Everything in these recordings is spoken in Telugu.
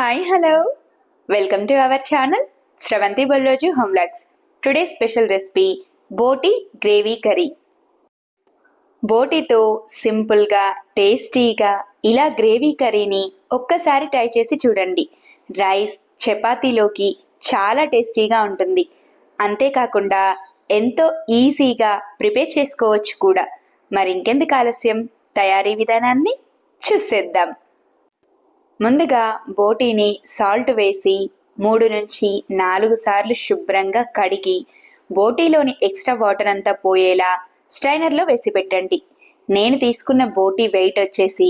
Hi hello welcome to our channel Sravanthi Bolloju home vlogs today special recipe బోటి గ్రేవీ కర్రీ బోటితో సింపుల్గా టేస్టీగా ఇలా గ్రేవీ కర్రీని ఒక్కసారి ట్రై చేసి చూడండి. రైస్ చపాతీలోకి చాలా టేస్టీగా ఉంటుంది. అంతేకాకుండా ఎంతో ఈజీగా ప్రిపేర్ చేసుకోవచ్చు కూడా. మరి ఇంకెందుకు ఆలస్యం? తయారీ విధానాన్ని చూసేద్దాం. ముందుగా బోటీని సాల్ట్ వేసి మూడు నుంచి నాలుగు సార్లు శుభ్రంగా కడిగి బోటీలోని ఎక్స్ట్రా వాటర్ అంతా పోయేలా స్ట్రైనర్లో వేసి పెట్టండి. నేను తీసుకున్న బోటీ వెయిట్ వచ్చేసి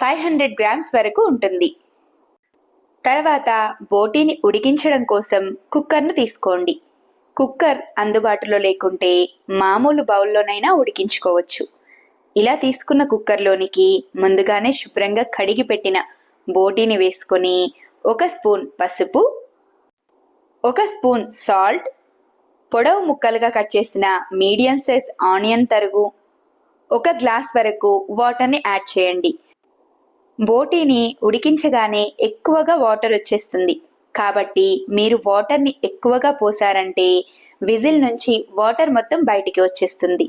ఫైవ్ హండ్రెడ్ గ్రామ్స్ వరకు ఉంటుంది. తర్వాత బోటీని ఉడికించడం కోసం కుక్కర్ను తీసుకోండి. కుక్కర్ అందుబాటులో లేకుంటే మామూలు బౌల్లోనైనా ఉడికించుకోవచ్చు. ఇలా తీసుకున్న కుక్కర్లోనికి ముందుగానే శుభ్రంగా కడిగి పెట్టిన బోటీని వేసుకొని ఒక స్పూన్ పసుపు ఒక స్పూన్ సాల్ట్ పొడవు ముక్కలుగా కట్ చేసిన మీడియం సైజ్ ఆనియన్ తరుగు ఒక గ్లాస్ వరకు వాటర్ని యాడ్ చేయండి. బోటీని ఉడికించగానే ఎక్కువగా వాటర్ వచ్చేస్తుంది. కాబట్టి మీరు వాటర్ని ఎక్కువగా పోసారంటే విజిల్ నుంచి వాటర్ మొత్తం బయటికి వచ్చేస్తుంది.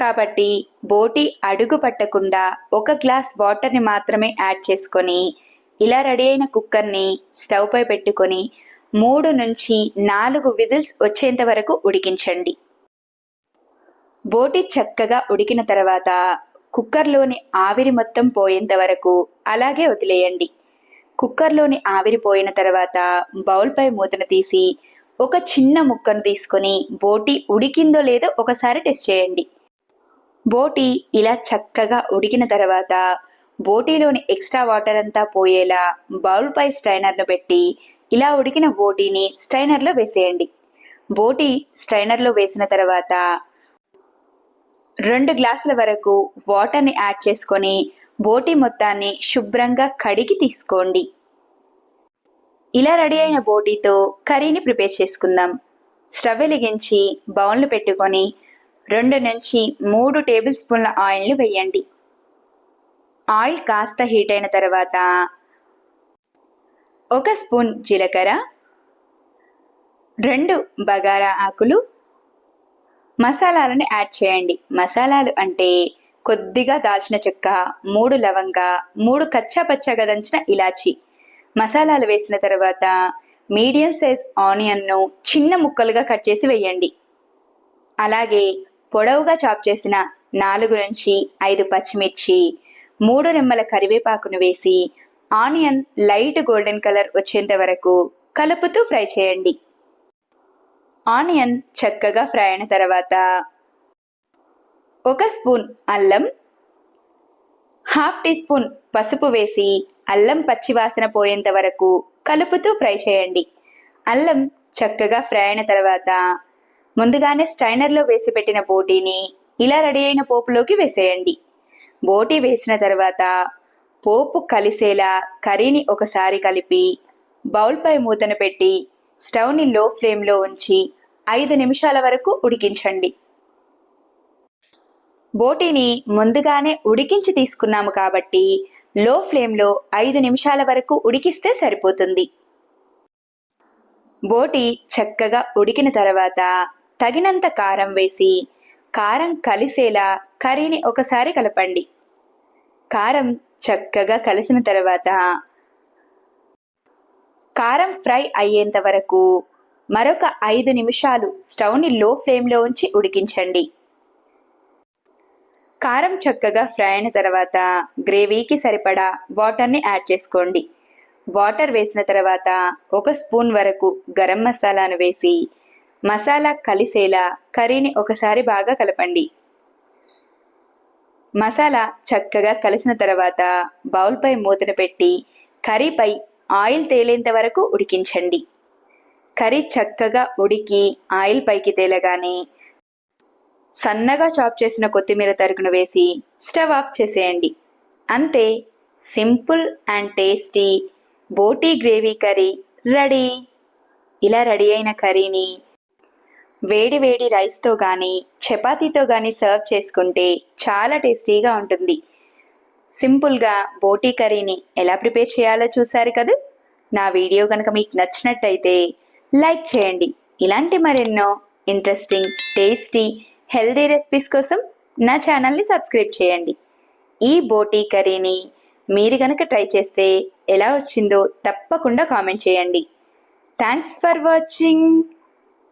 కాబట్టి బోటి అడుగు పట్టకుండా ఒక గ్లాస్ వాటర్ని మాత్రమే యాడ్ చేసుకొని ఇలా రెడీ అయిన కుక్కర్ని స్టవ్ పై పెట్టుకొని మూడు నుంచి నాలుగు విజిల్స్ వచ్చేంత వరకు ఉడికించండి. బోటి చక్కగా ఉడికిన తర్వాత కుక్కర్లోని ఆవిరి మొత్తం పోయేంత వరకు అలాగే వదిలేయండి. కుక్కర్లోని ఆవిరి పోయిన తర్వాత బౌల్పై మూతను తీసి ఒక చిన్న ముక్కను తీసుకొని బోటి ఉడికిందో లేదో ఒకసారి టెస్ట్ చేయండి. బోటి ఇలా చక్కగా ఉడికిన తర్వాత బోటీలోని ఎక్స్ట్రా వాటర్ అంతా పోయేలా బౌల్పై స్ట్రైనర్ను పెట్టి ఇలా ఉడికిన బోటీని స్ట్రైనర్లో వేసేయండి. బోటి స్ట్రైనర్లో వేసిన తర్వాత రెండు గ్లాసుల వరకు వాటర్ని యాడ్ చేసుకొని బోటి మొత్తాన్ని శుభ్రంగా కడిగి తీసుకోండి. ఇలా రెడీ అయిన బోటీతో కర్రీని ప్రిపేర్ చేసుకుందాం. స్టవ్ వెలిగించి బౌల్ను పెట్టుకొని రెండు నుంచి మూడు టేబుల్ స్పూన్ల ఆయిల్ని వేయండి. ఆయిల్ కాస్త హీట్ అయిన తర్వాత ఒక స్పూన్ జీలకర్ర రెండు బగారా ఆకులు. మసాలాలను యాడ్ చేయండి. మసాలాలు అంటే కొద్దిగా దాల్చిన చెక్క మూడు లవంగ మూడు కచ్చా పచ్చగా దంచిన ఇలాచి. మసాలాలు వేసిన తర్వాత మీడియం సైజ్ ఆనియన్ను చిన్న ముక్కలుగా కట్ చేసి వేయండి. అలాగే పొడవుగా చాప్ చేసిన నాలుగు నుంచి ఐదు పచ్చిమిర్చి మూడు రెమ్మల కరివేపాకును వేసి ఆనియన్ లైట్ గోల్డెన్ కలర్ వచ్చేంత వరకు కలుపుతూ ఫ్రై చేయండి. ఆనియన్ చక్కగా ఫ్రై అయిన తర్వాత ఒక స్పూన్ అల్లం హాఫ్ టీ స్పూన్ పసుపు వేసి అల్లం పచ్చివాసన పోయేంత వరకు కలుపుతూ ఫ్రై చేయండి. అల్లం చక్కగా ఫ్రై అయిన తర్వాత ముందుగానే స్టైనర్లో వేసి పెట్టిన బోటీని ఇలా రెడీ అయిన పోపులోకి వేసేయండి. బోటీ వేసిన తర్వాత పోపు కలిసేలా కర్రీని ఒకసారి కలిపి బౌల్పై మూతను పెట్టి స్టవ్ని లో ఫ్లేమ్లో ఉంచి ఐదు నిమిషాల వరకు ఉడికించండి. బోటీని ముందుగానే ఉడికించి తీసుకున్నాము కాబట్టి లో ఫ్లేమ్లో ఐదు నిమిషాల వరకు ఉడికిస్తే సరిపోతుంది. బోటి చక్కగా ఉడికిన తర్వాత తగినంత కారం వేసి కారం కలిసేలా కర్రీని ఒకసారి కలపండి. కారం చక్కగా కలిసిన తర్వాత కారం ఫ్రై అయ్యేంత వరకు మరొక ఐదు నిమిషాలు స్టవ్ని లో ఫ్లేమ్లో ఉంచి ఉడికించండి. కారం చక్కగా ఫ్రై అయిన తర్వాత గ్రేవీకి సరిపడా వాటర్ని యాడ్ చేసుకోండి. వాటర్ వేసిన తర్వాత ఒక స్పూన్ వరకు గరం మసాలాను వేసి మసాలా కలిసేలా కర్రీని ఒకసారి బాగా కలపండి. మసాలా చక్కగా కలిసిన తర్వాత బౌల్పై మూతను పెట్టి కర్రీపై ఆయిల్ తేలేంత వరకు ఉడికించండి. కర్రీ చక్కగా ఉడికి ఆయిల్ పైకి తేలగానే సన్నగా చాప్ చేసిన కొత్తిమీర తరుగును వేసి స్టవ్ ఆఫ్ చేసేయండి. అంతే సింపుల్ అండ్ టేస్టీ బోటీ గ్రేవీ కర్రీ రెడీ. ఇలా రెడీ అయిన కర్రీని వేడి వేడి రైస్తో కానీ చపాతీతో కానీ సర్వ్ చేసుకుంటే చాలా టేస్టీగా ఉంటుంది. సింపుల్గా బోటీ కర్రీని ఎలా ప్రిపేర్ చేయాలో చూసారు కదా? నా వీడియో కనుక మీకు నచ్చినట్టయితే లైక్ చేయండి. ఇలాంటి మరెన్నో ఇంట్రెస్టింగ్ టేస్టీ హెల్దీ రెసిపీస్ కోసం నా ఛానల్ని సబ్స్క్రైబ్ చేయండి. ఈ బోటీ కర్రీని మీరు కనుక ట్రై చేస్తే ఎలా వచ్చిందో తప్పకుండా కామెంట్ చేయండి. Thanks for watching.